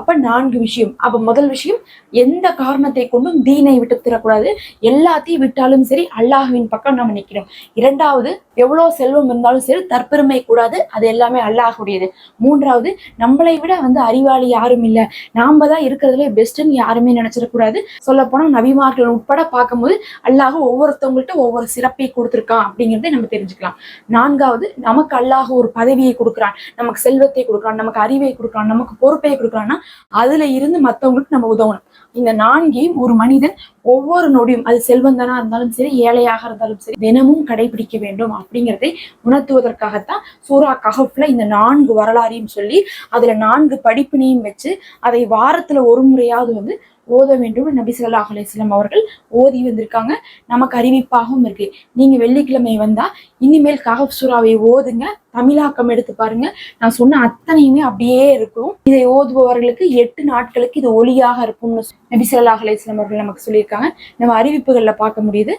அப்ப நான்கு விஷயம். அப்ப முதல் விஷயம் எந்த காரணத்தை கொண்டும் தீனை விட்டு தரக்கூடாது. எல்லாத்தையும் விட்டாலும் சரி அல்லாஹுவின் பக்கம் நம்ம நிக்கணும் இரண்டாவது எவ்வளவு செல்வம் இருந்தாலும் சரி தற்பெருமை கூடாது. அது எல்லாமே அல்லாஹுடையது மூன்றாவது நம்மளை விட வந்து அறிவாளி யாரும் இல்ல. நாம தான் இருக்கிறதுல பெஸ்ட்னு யாருமே நினைச்சிடக்கூடாது. சொல்ல போனா நபிமார்கள் உட்பட பார்க்கும்போது அல்லாஹ் ஒவ்வொருத்தவங்கள்ட்ட ஒவ்வொரு சிறப்பை கொடுத்துருக்கான் அப்படிங்கிறதை நம்ம தெரிஞ்சுக்கலாம். நான்காவது நமக்கு அல்லாஹ் ஒரு பதவியை கொடுக்குறான். நமக்கு செல்வத்தை கொடுக்குறான் நமக்கு அறிவை கொடுக்குறான் நமக்கு பொறுப்பை கொடுக்குறான்னா அதுல இருந்து மத்தவங்களுக்கு நம்ம உதவணும். இந்த நான்கையும் ஒரு மனிதன் ஒவ்வொரு நொடியும் அது செல்வந்தனா இருந்தாலும் சரி ஏழையாக இருந்தாலும் சரி தினமும் கடைபிடிக்க வேண்டும் அப்படிங்கிறதை உணர்த்துவதற்காகத்தான் சூரா கஹப்ல இந்த நான்கு வரலாறையும் சொல்லி அதுல நான்கு படிப்பினையும் வச்சு அதை வாரத்துல ஒரு முறையாவது வந்து ஓத வேண்டும் நபி சொல்லா அலைஹி அவர்கள் ஓதி வந்திருக்காங்க. நமக்கு அறிவிப்பாகவும் இருக்கு. நீங்க வெள்ளிக்கிழமை வந்தா இனிமேல் கஹப் சுறாவை ஓதுங்க. தமிழாக்கம் எடுத்து பாருங்க. நான் சொன்ன அத்தனையுமே அப்படியே இருக்கும். இதை ஓதுபவர்களுக்கு எட்டு நாட்களுக்கு இது ஒளியாக இருக்கும்னு நபி சொல்லா அலைஹி அவர்கள் நமக்கு சொல்லியிருக்காங்க. நம்ம அறிவிப்புகள்ல பார்க்க முடியுது.